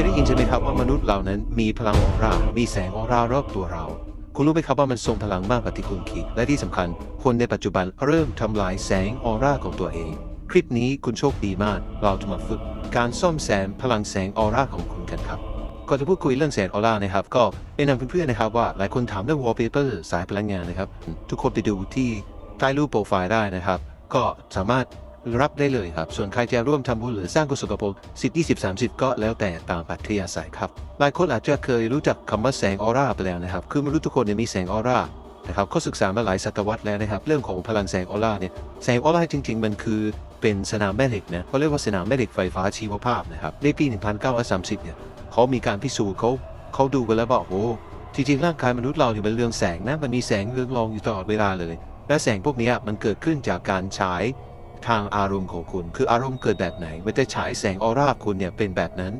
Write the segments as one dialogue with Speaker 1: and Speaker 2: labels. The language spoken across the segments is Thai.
Speaker 1: ยได้ยินใช่ไหมครับว่ามนุษย์เรานั้นมีพลังออร่ามีแสงออร่ารอบตัวเรา คุณรู้ไหมครับว่ามันทรงพลังมากกว่าที่คุณคิด และที่สำคัญ คนในปัจจุบันเริ่มทำลายแสงออร่าของตัวเอง คลิปนี้คุณโชคดีมาก เราจะมาฝึก การซ่อมแซมพลังแสงออร่าของคุณกันครับก่อนจะพูดคุยเรื่องแสงออร่านะครับ ก็แนะนำเพื่อนๆนะครับว่าหลายคนถามเรื่อง wallpaper สายพลังงานนะครับ ทุกคนไปดูที่ใต้รูปโปรไฟล์ได้นะครับ ก็สามารถ รับได้เลยครับ ส่วนใครจะร่วมทำบุญหรือสร้างกุศลกับผมสิบยี่สิบสามสิบก็แล้วแต่ตามปัจจัยาศัยครับ หลายคนอาจจะเคยรู้จักคำว่าแสงออร่าไปแล้วนะครับ คือมนุษย์ทุกคนเนี่ยมีแสงออร่านะครับเขาศึกษามาหลายศตวรรษแล้วนะครับ เรื่องของพลังแสงออร่าเนี่ย แสงออร่าจริง ๆ มันคือเป็นสนามแม่เหล็กนะเขาเรียกว่าสนามแม่เหล็กไฟฟ้าชีวภาพนะครับ ในปี 1930 เนี่ยเขามีการพิสูจน์เขาเขาดูกันแล้วบอกโอ้จริงๆร่างกายมนุษย์เราเนี่ยมันเรืองแสงนะ มันมีแสงเรืองรองอยู่ตลอดเวลาเลย และแสงพวกนี้มันเกิดขึ้นจากการฉาย ทางอารมณ์ของคุณ คืออารมณ์เกิดแบบไหน มันจะฉายแสงออร่าคุณเนี่ยเป็นแบบนั้น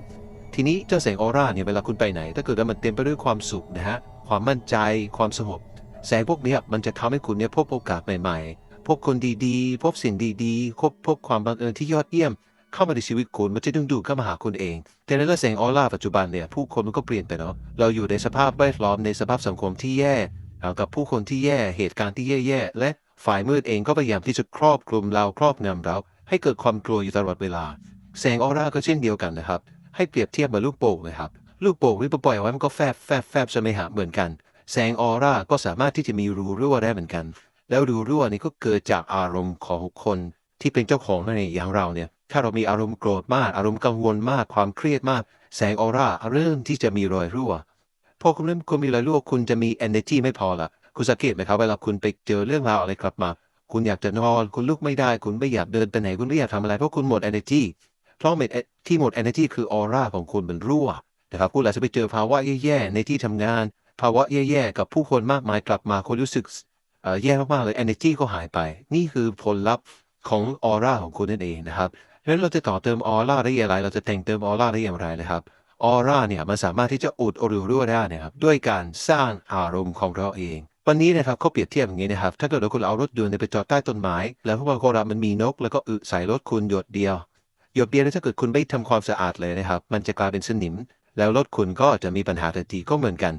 Speaker 1: ทีนี้เจ้าแสงออร่าเนี่ยเวลาคุณไปไหน ถ้าเกิดว่ามันเต็มไปด้วยความสุขนะฮะความมั่นใจความสงบแสงพวกนี้มันจะทำให้คุณเนี่ยพบโอกาสใหม่ๆ พบคนดีๆ พบสิ่งดีๆพบพบความบังเอิญที่ยอดเยี่ยม เข้ามาในชีวิตคุณมันจะดึงดูดเข้ามาหาคุณเอง แต่ในเรื่องแสงออร่าปัจจุบันเนี่ยผู้คนมันก็เปลี่ยนไปเนาะเราอยู่ในสภาพแวดล้อมในสภาพสังคมที่แย่เอากับผู้คนที่แย่เหตุการณ์ที่แย่ๆและ ฝ่ายมืดเองก็พยายามที่จะครอบคลุมเราครอบงำเราให้เกิดความกลัวอยู่ตลอดเวลา แสงออร่าก็เช่นเดียวกันนะครับ ให้เปรียบเทียบมือนลูกโป่งเลยครับ ลูกโป่งที่ปล่อยเอาไว้มันก็แฟบแฟบแฟบใช่ไหมฮะเหมือนกัน แสงออร่าก็สามารถที่จะมีรูรั่วได้เหมือนกัน แล้วรูรั่วนี่ก็เกิดจากอารมณ์ของคนที่เป็นเจ้าของนั่นเองอย่างเราเนี่ย ถ้าเรามีอารมณ์โกรธมาก อารมณ์กังวลมาก ความเครียดมาก แสงออร่าเริ่มที่จะมีรอยรั่ว พอคุณเริ่มคุณมีรอยรั่วคุณจะมี energy ไม่พอละ คุณสังเกตไหมครับเวลาคุณไปเจอเรื่องราวอะไรกลับมา คุณอยากจะนอน คุณลุกไม่ได้ คุณไม่อยากเดินไปไหน คุณไม่อยากทำอะไร เพราะคุณหมด energy เพราะที่หมด energy คือออร่าของคุณมันรั่วนะครับคุณอาจจะไปเจอภาวะแย่ๆในที่ทำงาน ภาวะแย่ๆกับผู้คนมากมายกลับมาคุณรู้สึกแย่มากๆเลย energy ก็หายไป นี่คือผลลัพธ์ของออร่าของคุณนั่นเองนะครับเพราะฉะนั้นเราจะต่อเติมออร่าได้อย่างไร เราจะแต่งเติมออร่าได้อย่างไรนะครับออร่าเนี่ยมันสามารถที่จะอุดหรือรั่วได้นะครับด้วยการสร้างอารมณ์ของเราเอง วันนี้นะครับเขาเปรียบเทียบอย่างนี้นะครับ ถ้าเกิดว่าคุณเอารถยนต์เนี่ยไปจอดใต้ต้นไม้ แล้วพวกเรามันมีนก แล้วก็อึใส่รถคุณหยดเดียว หยดเดียวเนี่ยถ้าเกิดคุณไม่ทำความสะอาดเลยนะครับ มันจะกลายเป็นสนิม แล้วรถคุณก็จะมีปัญหาทันทีก็เหมือนกัน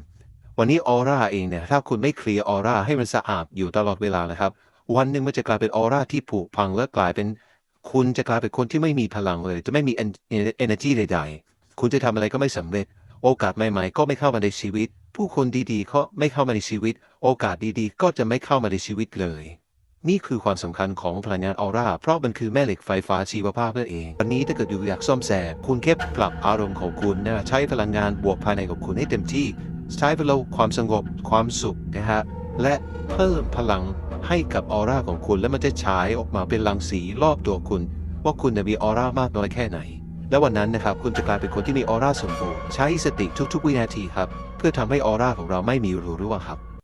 Speaker 1: วันนี้ออร่าเองเนี่ย ถ้าคุณไม่เคลียร์ออร่าให้มันสะอาดอยู่ตลอดเวลานะครับ วันหนึ่งมันจะกลายเป็นออร่าที่ผุพังและกลายเป็น คุณจะกลายเป็นคนที่ไม่มีพลังเลย จะไม่มี en- energy ใดๆ คุณจะทำอะไรก็ไม่สำเร็จ โอกาสใหม่ๆ ก็ไม่เข้ามาในชีวิต ผู้คนดีๆก็ไม่เข้ามาในชีวิต โอกาสดีๆ ก็จะไม่เข้ามาในชีวิตเลย นี่คือความสำคัญของพลังงานออร่า เพราะมันคือแม่เหล็กไฟฟ้าชีวภาพนั่นเอง วันนี้ถ้าเกิดอยู่อยากซ่อมแซมคุณแค่ปรับอารมณ์ของคุณนะใช้พลังงานบวกภายในของคุณให้เต็มที่ ใช้เวลาความสงบความสุขนะฮะและเพิ่มพลังให้กับออร่าของคุณ และมันจะฉายออกมาเป็นรังสีรอบตัวคุณ ว่าคุณจะมีออร่ามากน้อยแค่ไหน และวันนั้นนะครับคุณจะกลายเป็นคนที่มีออร่าสมบูรณ์ใช้สติทุกๆ วินาทีครับ เพื่อทำให้ออร่าของเราไม่มีรูรั่วครับ